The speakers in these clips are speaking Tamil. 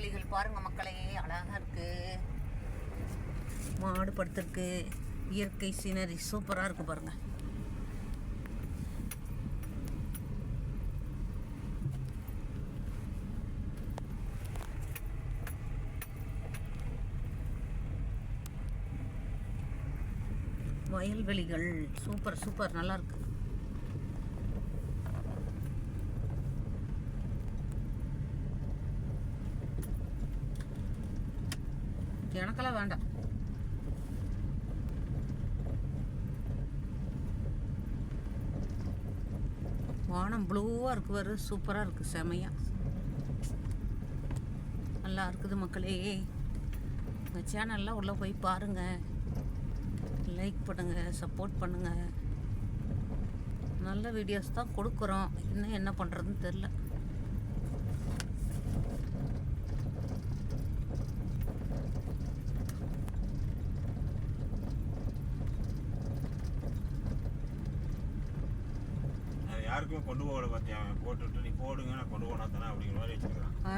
வயல்வெளிகள் பாருங்க மக்களே அழகா இருக்கு. மாடு படுத்திருக்கு. இயற்கை சீனரி சூப்பரா இருக்கு பாருங்க. வயல்வெளிகள் சூப்பர் சூப்பர் நல்லா இருக்கு எனக்கெல்லாம் வேண்டாம். வானம் ப்ளூவாக இருக்கு வரு சூப்பராக இருக்கு செமையா. நல்லா இருக்குது மக்களே. இந்த சேனல்லாம் உள்ளே போய் பாருங்க. லைக் பண்ணுங்க சப்போர்ட் பண்ணுங்க. நல்ல வீடியோஸ் தான் கொடுக்குறோம். இன்னும் என்ன பண்ணுறதுன்னு தெரில யாருக்குமே கொண்டு போகல பார்த்தியா அவன் போட்டுவிட்டு நீ போடுங்க நான் கொண்டு போனா தானே அப்படிங்கிற மாதிரி வச்சுருக்கான் ஆ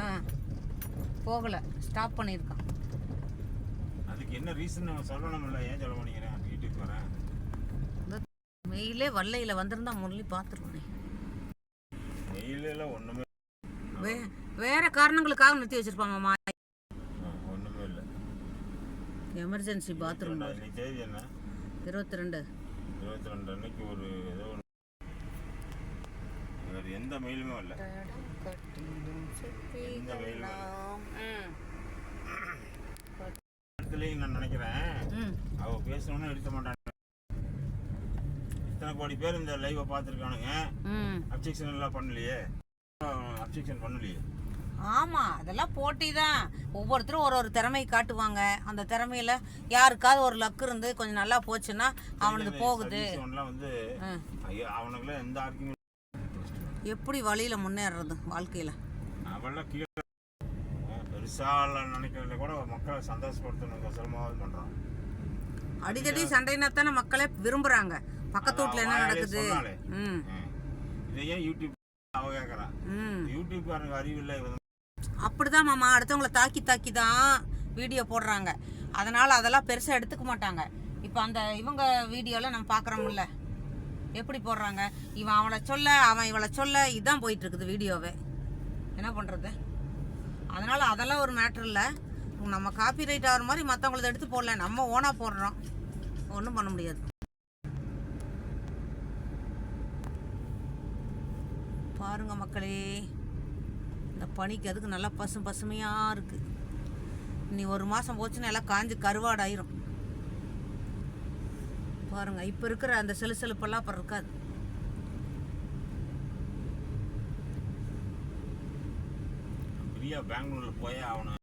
போகலை. ஸ்டாப் பண்ணியிருக்கான். அதுக்கு என்ன ரீசன் நம்ம சொல்லணும்ல? ஏன் சொல்ல மாட்டேங்கிறேன்? வீட்டுக்கு வரேன் மெயிலே வல்லையில் வந்திருந்தா முரளி பார்த்துருவானே வெயிலெல்லாம் ஒன்றுமே வே வேற காரணங்களுக்காக நிறுத்தி வச்சிருப்பாங்கம்மா ஒன்றுமே இல்லை. எமர்ஜென்சி பாத்ரூம் இருபத்தி ரெண்டு. இருபத்தி ரெண்டு அன்னைக்கு ஒரு ஏதோ எந்த மெயிலுமே இல்லை எந்த இடத்துலையும் நான் நினைக்கிறேன். அவ பேசணும்னு எடுக்க மாட்டாங்க. இத்தனை கோடி பேர் இந்த லைவை பார்த்துருக்கானுங்க. அப்ஜெக்ஷன் எல்லாம் பண்ணலையே. அப்ஜெக்ஷன் பண்ணலையே. ஆமா அதெல்லாம் போட்டி தான் ஒவ்வொருத்தரும் ஒரு ஒரு திறமை காட்டுவாங்க. அந்த திறமையில யாருக்காவது ஒரு லக்கு இருந்து கொஞ்சம் நல்லா போச்சுன்னா அவனுக்கு போகுது. வந்து அவனுக்குலாம் எந்த ஆர்குமெண்ட் எப்படி வழியில முன்னேறது வாழ்க்கையில? அவெல்லாம் கீழே பெருசால நினைக்கிறத கூட மக்களை சந்தோஷப்படுத்தணுங்கோசரமாவது பண்ணுறான் அடிக்கடி சண்டைனா தானே மக்களே விரும்புறாங்க. பக்கத்து வீட்டுல என்ன நடக்குது. ம். யூடியூப் அவ கேட்குறான் யூடியூப்காரங்க அறிவில்லை அப்படிதான் மாமா அடுத்தவங்கள தாக்கி தாக்கி தான் வீடியோ போடுறாங்க. அதனால அதெல்லாம் பெருசா எடுத்துக்க மாட்டாங்க. இப்போ அந்த இவங்க வீடியோல நம்ம பார்க்குறோம்ல எப்படி போடுறாங்க? இவன் அவளை சொல்ல அவன் இவளை சொல்ல இதுதான் போயிட்டு இருக்குது வீடியோவே. என்ன பண்ணுறது அதனால் அதெல்லாம் ஒரு மேட்ரு இல்லை. நம்ம காப்பி ரைட் ஆகிற மாதிரி மற்றவங்களது எடுத்து போடல. நம்ம ஓனாக போடுறோம். ஒன்றும் பண்ண முடியாது. பாருங்க மக்களே இந்த பனிக்கு அதுக்கு நல்லா பசு பசுமையாக இருக்குது இனி ஒரு மாதம் போச்சுன்னா எல்லாம் காஞ்சு கருவாடாயிரும். பாருங்க இப்போ இருக்கிற அந்த செலுசெலுப்பெல்லாம் அப்புறம் இருக்காது. பெரிய பெங்களூர்ல போய் ஆகணும்.